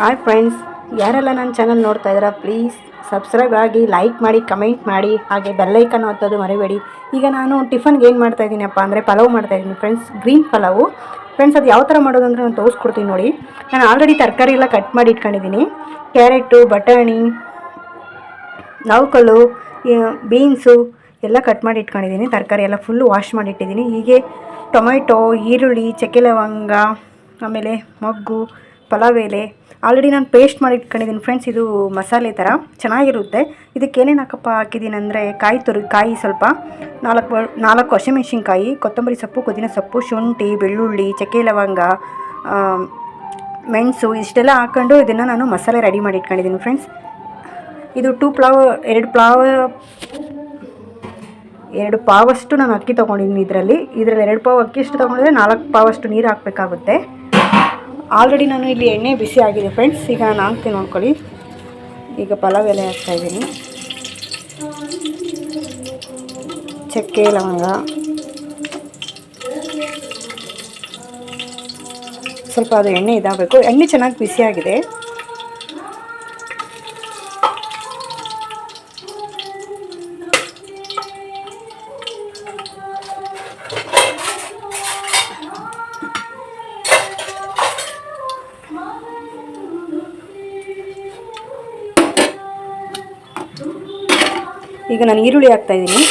Hi friends ಯಾರೆಲ್ಲ ನನ್ನ channel ನೋಡ್ತಾ ಇದ್ದೀರಾ ಪ್ಲೀಸ್ ಸಬ್ಸ್ಕ್ರೈಬ್ ಆಗಿ ಲೈಕ್ ಮಾಡಿ ಕಮೆಂಟ್ ಮಾಡಿ, ಹಾಗೆ ಬೆಲ್ಲೈಕನ್ ಒತ್ತೋದು ಮರಿಬೇಡಿ. ಈಗ ನಾನು ಟಿಫನ್ಗೆ ಏನು ಮಾಡ್ತಾ ಇದ್ದೀನಪ್ಪ ಅಂದರೆ ಪಲಾವ್ ಮಾಡ್ತಾ ಇದ್ದೀನಿ ಫ್ರೆಂಡ್ಸ್ ಗ್ರೀನ್ ಪಲಾವು. ಫ್ರೆಂಡ್ಸ್ ಅದು ಯಾವ ಥರ ಮಾಡೋದು ಅಂದರೆ ನಾನು ತೋರಿಸ್ಕೊಡ್ತೀನಿ ನೋಡಿ. ನಾನು ಆಲ್ರೆಡಿ ತರಕಾರಿ ಎಲ್ಲ ಕಟ್ ಮಾಡಿ ಇಟ್ಕೊಂಡಿದ್ದೀನಿ. ಕ್ಯಾರೆಟು ಬಟಾಣಿ ನೌಕಲು ಬೀನ್ಸು ಎಲ್ಲ ಕಟ್ ಮಾಡಿ ಇಟ್ಕೊಂಡಿದ್ದೀನಿ. ತರಕಾರಿ ಎಲ್ಲ ಫುಲ್ಲು ವಾಶ್ ಮಾಡಿ ಇಟ್ಟಿದ್ದೀನಿ. ಹೀಗೆ ಟೊಮೆಟೊ, ಈರುಳ್ಳಿ, ಚಕ್ಕೆ ಲವಂಗ, ಆಮೇಲೆ ಮೊಗ್ಗು, ಪಲಾವ್ ಆಲ್ರೆಡಿ ನಾನು ಪೇಸ್ಟ್ ಮಾಡಿ ಇಟ್ಕೊಂಡಿದ್ದೀನಿ ಫ್ರೆಂಡ್ಸ್ ಇದು ಮಸಾಲೆ ಥರ ಚೆನ್ನಾಗಿರುತ್ತೆ. ಇದಕ್ಕೆ ಏನೇನು ಹಾಕಪ್ಪ ಹಾಕಿದ್ದೀನಿ ಅಂದರೆ ಕಾಯಿ ತುರಿ, ಕಾಯಿ ಸ್ವಲ್ಪ, ನಾಲ್ಕು ನಾಲ್ಕು ಹಸಿಮೆಣ್ಸಿನ್ಕಾಯಿ, ಕೊತ್ತಂಬರಿ ಸೊಪ್ಪು, ಪುದೀನ ಸೊಪ್ಪು, ಶುಂಠಿ, ಬೆಳ್ಳುಳ್ಳಿ, ಚಕ್ಕೆ ಲವಂಗ ಮೆಣಸು, ಇಷ್ಟೆಲ್ಲ ಹಾಕ್ಕೊಂಡು ಇದನ್ನು ನಾನು ಮಸಾಲೆ ರೆಡಿ ಮಾಡಿ ಇಟ್ಕೊಂಡಿದ್ದೀನಿ ಫ್ರೆಂಡ್ಸ್ ಇದು ಟೂ ಪ್ಲಾವ್ ಎರಡು ಪ್ಲಾವ್ ಎರಡು ಪಾವಷ್ಟು ನಾನು ಅಕ್ಕಿ ತೊಗೊಂಡಿದ್ದೀನಿ ಇದರಲ್ಲಿ. ಇದರಲ್ಲಿ ಎರಡು ಪಾವ್ ಅಕ್ಕಿ ಎಷ್ಟು ತೊಗೊಂಡಿದ್ರೆ ನಾಲ್ಕು ಪಾವಷ್ಟು ನೀರು ಹಾಕಬೇಕಾಗುತ್ತೆ. ಆಲ್ರೆಡಿ ನಾನು ಇಲ್ಲಿ ಎಣ್ಣೆ ಬಿಸಿ ಆಗಿದೆ ಫ್ರೆಂಡ್ಸ್ ಈಗ ನಾನು ಹಾಕ್ತೀನಿ ನೋಡ್ಕೊಳ್ಳಿ ಈಗ ಪಲಾವ್ ಎಲೆ ಹಾಕ್ತಾಯಿದ್ದೀನಿ ಚಕ್ಕೆ, ಲವಂಗ. ಸ್ವಲ್ಪ ಅದು ಎಣ್ಣೆ ಇದಾಗಬೇಕು. ಎಣ್ಣೆ ಚೆನ್ನಾಗಿ ಬಿಸಿಯಾಗಿದೆ ಈಗ ನಾನು ಈರುಳ್ಳಿ ಹಾಕ್ತಾ ಇದ್ದೀನಿ.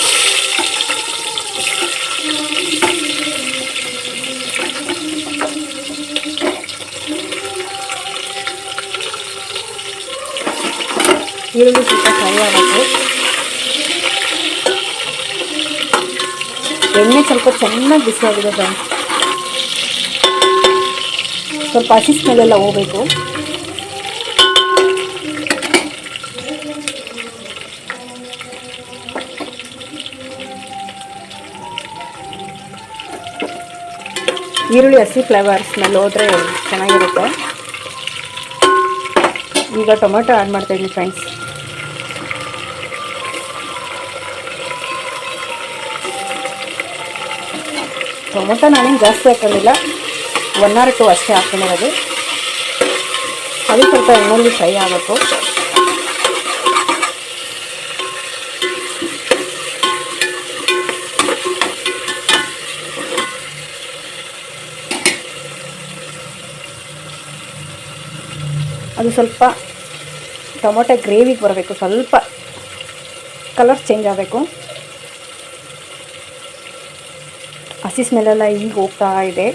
ಈರುಳ್ಳಿ ಸ್ವಲ್ಪ ಫ್ರೈ ಆಗಬೇಕು ಎಣ್ಣೆ ಸ್ವಲ್ಪ ಚೆನ್ನಾಗಿ ಬಿಸಿಯಾಗಿದೆ ಫ್ರೆಂಡ್ಸ್. ಸ್ವಲ್ಪ ಹಸಿ ಸ್ಮೆಲ್ಲೆಲ್ಲ ಹೋಗಬೇಕು. ಈರುಳ್ಳಿ, ಹಸಿ ಫ್ಲೇವರ್ ಸ್ಮೆಲ್ ಹೋದರೆ ಚೆನ್ನಾಗಿರುತ್ತೆ. ಈಗ ಟೊಮೆಟೊ ಆ್ಯಡ್ ಮಾಡ್ತಾಯಿದ್ದೀನಿ ಫ್ರೆಂಡ್ಸ್ ಟೊಮೊಟೊ ನಾನೇನು ಜಾಸ್ತಿ ಹಾಕೊಂಡಿಲ್ಲ. ಒನ್ ಆರ್ ಟು ಅಷ್ಟೇ ಹಾಕೊಂಡಿರೋದು. ಅದು ಸ್ವಲ್ಪ ಎಣ್ಣೆಯಲ್ಲಿ ಫ್ರೈ ಆಗಬೇಕು. ಅದು ಸ್ವಲ್ಪ ಟೊಮೊಟೊ ಗ್ರೇವಿಗೆ ಬರಬೇಕು. ಸ್ವಲ್ಪ ಕಲರ್ ಚೇಂಜ್ ಆಗಬೇಕು. ಹಸಿ ಸ್ಮೆಲ್ಲೆಲ್ಲ ಈಗ ಹೋಗ್ತಾ ಇದೆ.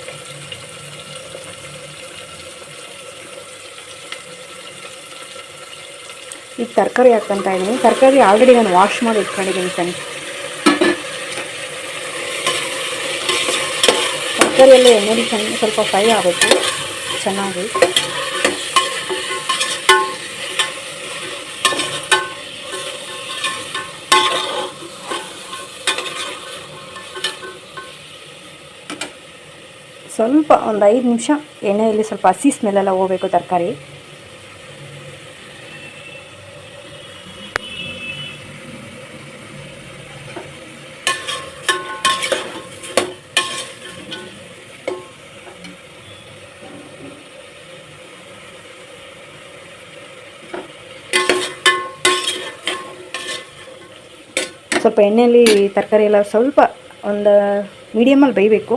ಈಗ ತರಕಾರಿ ಹಾಕ್ಕೊಂತ ಇದ್ದೀನಿ. ತರಕಾರಿ ಆಲ್ರೆಡಿ ನಾನು ವಾಶ್ ಮಾಡಿ ಇಟ್ಕೊಂಡಿದ್ದೀನಿ ಫ್ರೆಂಡ್ಸ್ ತರಕಾರಿಯೆಲ್ಲ ಎಣ್ಣೆಲಿ ಚೆನ್ನ ಸ್ವಲ್ಪ ಫ್ರೈ ಆಗಬೇಕು. ಚೆನ್ನಾಗಿ. ಸ್ವಲ್ಪ ಒಂದು ಐದು ನಿಮಿಷ ಎಣ್ಣೆಯಲ್ಲಿ ಸ್ವಲ್ಪ ಹಸಿ ಸ್ಮೆಲ್ಲೆಲ್ಲ ಹೋಗಬೇಕು ತರಕಾರಿ. ಸ್ವಲ್ಪ ಎಣ್ಣೆಯಲ್ಲಿ ತರಕಾರಿ ಎಲ್ಲ ಸ್ವಲ್ಪ ಒಂದು ಮೀಡಿಯಮಲ್ಲಿ ಬೇಯಬೇಕು.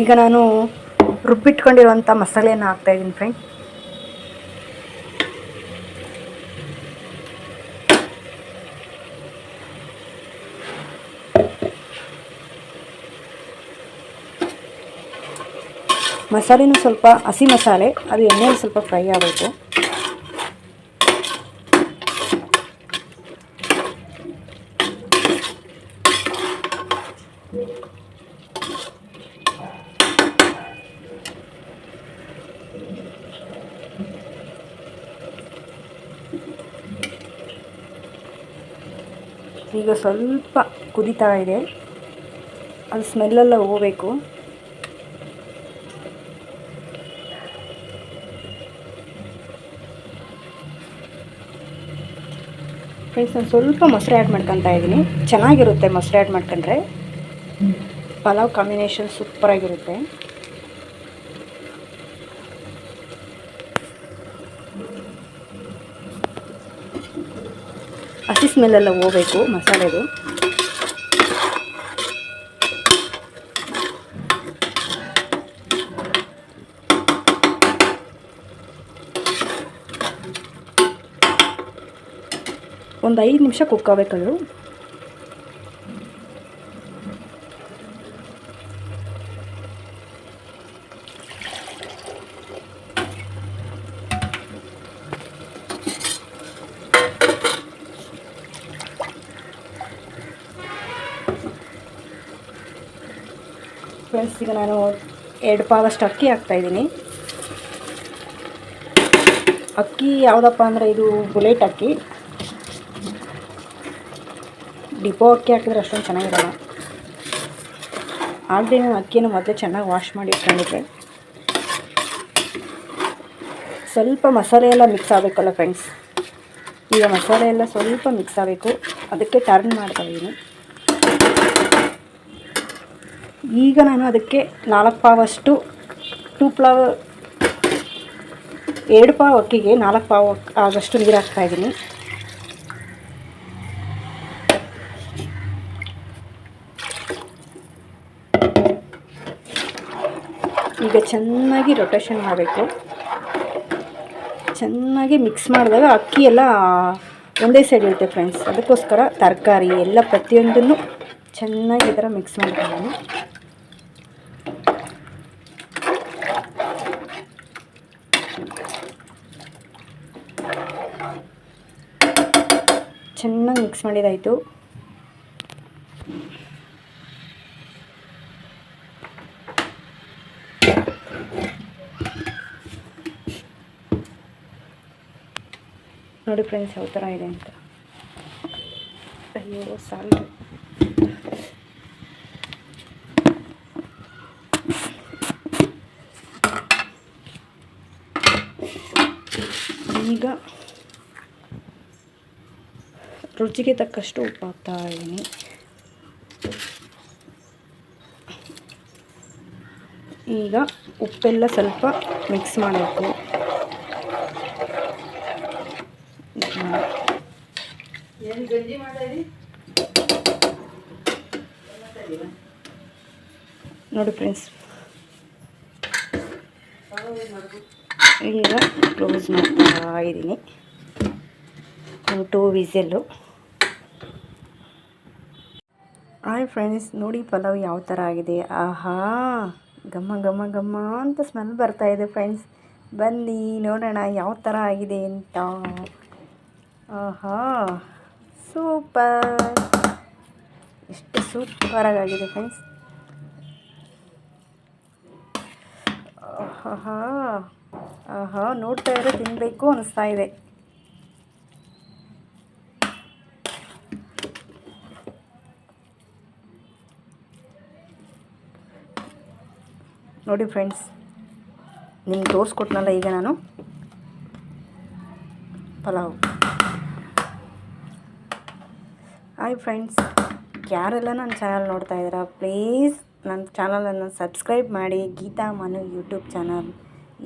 ಈಗ ನಾನು ರುಬ್ಬಿಟ್ಕೊಂಡಿರುವಂಥ ಮಸಾಲೆಯನ್ನು ಹಾಕ್ತಾಯಿದ್ದೀನಿ ಫ್ರೆಂಡ್. ಮಸಾಲೆನೂ ಸ್ವಲ್ಪ ಹಸಿ ಮಸಾಲೆ, ಅದು ಎಣ್ಣೆಯಲ್ಲಿ ಸ್ವಲ್ಪ ಫ್ರೈ ಆಗಬೇಕು. ಈಗ ಸ್ವಲ್ಪ ಕುದೀತಾ ಇದೆ. ಅದು ಸ್ಮೆಲ್ಲೆಲ್ಲ ಹೋಗಬೇಕು. ಫ್ರೆಂಡ್ಸ್ ನಾನು ಸ್ವಲ್ಪ ಮೊಸರು ಆ್ಯಡ್ ಮಾಡ್ಕೊತಾ ಇದ್ದೀನಿ. ಚೆನ್ನಾಗಿರುತ್ತೆ ಮೊಸರು ಆ್ಯಡ್ ಮಾಡ್ಕೊಂಡ್ರೆ. ಪಲಾವ್ ಕಾಂಬಿನೇಷನ್ ಸೂಪರಾಗಿರುತ್ತೆ ಹಸಿ ಸ್ಮೆಲ್ಲೆಲ್ಲ ಹೋಗಬೇಕು ಮಸಾಲೆದು. ಒಂದು ಐದು ನಿಮಿಷ ಕುಕ್ ಫ್ರೆಂಡ್ಸ್ ಈಗ ನಾನು ಎರಡು ಪಾವಷ್ಟು ಅಕ್ಕಿ ಹಾಕ್ತಾಯಿದ್ದೀನಿ ಅಕ್ಕಿ ಯಾವುದಪ್ಪ ಅಂದರೆ ಇದು ಬುಲೆಟ್ ಅಕ್ಕಿ. ಡಿಪೋ ಅಕ್ಕಿ ಹಾಕಿದ್ರೆ ಅಷ್ಟೊಂದು ಚೆನ್ನಾಗಿರಲ್ಲ. ಆದರೆ ನಾನು ಅಕ್ಕಿನ ಮೊದಲೇ ಚೆನ್ನಾಗಿ ವಾಶ್ ಮಾಡಿ ಇಟ್ಕೊಂಡಿದ್ದೆ. ಸ್ವಲ್ಪ ಮಸಾಲೆ ಎಲ್ಲ ಮಿಕ್ಸ್ ಆಗಬೇಕಲ್ಲ ಫ್ರೆಂಡ್ಸ್ ಈಗ ಮಸಾಲೆ ಎಲ್ಲ ಸ್ವಲ್ಪ ಮಿಕ್ಸ್ ಆಗಬೇಕು. ಅದಕ್ಕೆ ಟರ್ನ್ ಮಾಡ್ತಾ ಇದ್ದೀನಿ ಈಗ ನಾನು ಅದಕ್ಕೆ ನಾಲ್ಕು ಪಾವಷ್ಟು ಟೂ ಪ್ಲಾವ್ ಎರಡು ಪಾವ್ ಅಕ್ಕಿಗೆ ನಾಲ್ಕು ಪಾವ್ ಆಗಷ್ಟು ನೀರು ಹಾಕ್ತಾಯಿದ್ದೀನಿ ಈಗ ಚೆನ್ನಾಗಿ ರೊಟೇಷನ್ ಮಾಡಬೇಕು. ಚೆನ್ನಾಗಿ ಮಿಕ್ಸ್ ಮಾಡಿದಾಗ ಅಕ್ಕಿ ಎಲ್ಲ ಒಂದೇ ಸೈಡ್ ಇರುತ್ತೆ ಫ್ರೆಂಡ್ಸ್ ಅದಕ್ಕೋಸ್ಕರ ತರಕಾರಿ ಎಲ್ಲ ಪ್ರತಿಯೊಂದನ್ನು ಚೆನ್ನಾಗಿ ಈ ಥರ ಮಿಕ್ಸ್ ಮಾಡ್ಕೊಂಡು ಚೆನ್ನಾಗಿ ಮಿಕ್ಸ್ ಮಾಡಿದಾಯಿತು. ನೋಡಿ ಫ್ರೆಂಡ್ಸ್ ಯಾವ ಥರ ಇದೆ ಅಂತ. ಅಯ್ಯೋ ಸಾಲು ಈಗ ರುಚಿಗೆ ತಕ್ಕಷ್ಟು ಉಪ್ಪು ಹಾಕ್ತಾ ಇದ್ದೀನಿ. ಈಗ ಉಪ್ಪೆಲ್ಲ ಸ್ವಲ್ಪ ಮಿಕ್ಸ್ ಮಾಡಬೇಕು. ನೋಡಿ ಫ್ರೆಂಡ್ಸ್ ಈಗ ಕ್ಲೋಸ್ ಮಾಡ್ತಾ ಇದ್ದೀನಿ ಟೂ ವಿಸೆಲ್ಲು ಹಾಯ್ ಫ್ರೆಂಡ್ಸ್, ನೋಡಿ ಪಲಾವ್ ಯಾವ ಥರ ಆಗಿದೆ. ಆಹಾ, ಘಮ ಘಮ ಘಮ ಅಂತ ಸ್ಮೆಲ್ ಬರ್ತಾ ಇದೆ ಫ್ರೆಂಡ್ಸ್. ಬನ್ನಿ, ನೋಡೋಣ ಯಾವ ಥರ ಆಗಿದೆ ಅಂತ. ಆಹಾ, ಸೂಪರ್. ಎಷ್ಟು ಸೂಪರಾಗಿ ಆಗಿದೆ ಫ್ರೆಂಡ್ಸ್. ಆಹಾ ಆಹಾ, ನೋಡ್ತಾ ಇದ್ರೆ ತಿನ್ನಬೇಕು ಅನಿಸ್ತಾ ಇದೆ. ನೋಡಿ ಫ್ರೆಂಡ್ಸ್, ನಿಮ್ಗೆ ತೋರಿಸ್ಕೊಟ್ನಲ್ಲ ಈಗ ನಾನು? ಪಲಾವ್. ಹಾಯ್ ಫ್ರೆಂಡ್ಸ್ ಯಾರೆಲ್ಲ ನನ್ನ ಚಾನಲ್ ನೋಡ್ತಾ ಇದ್ದೀರಾ ಪ್ಲೀಸ್ ನನ್ನ ಚಾನಲನ್ನು ಸಬ್ಸ್ಕ್ರೈಬ್ ಮಾಡಿ. ಗೀತಾ ಮನು ಯೂಟ್ಯೂಬ್ ಚಾನಲ್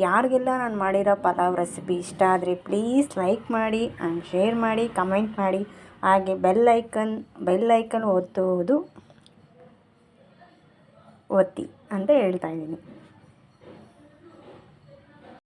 ಯಾರಿಗೆಲ್ಲ ನಾನು ಮಾಡಿರೋ ಪಲಾವ್ ರೆಸಿಪಿ ಇಷ್ಟ ಆದರೆ ಪ್ಲೀಸ್ ಲೈಕ್ ಮಾಡಿ ಆ್ಯಂಡ್ ಶೇರ್ ಮಾಡಿ ಕಮೆಂಟ್ ಮಾಡಿ. ಹಾಗೆ ಬೆಲ್ ಐಕನ್ ಬೆಲ್ ಐಕನ್ ಒತ್ತುವುದು ಒತ್ತಿ ಅಂತ ಹೇಳ್ತಾ ಇದ್ದೀನಿ.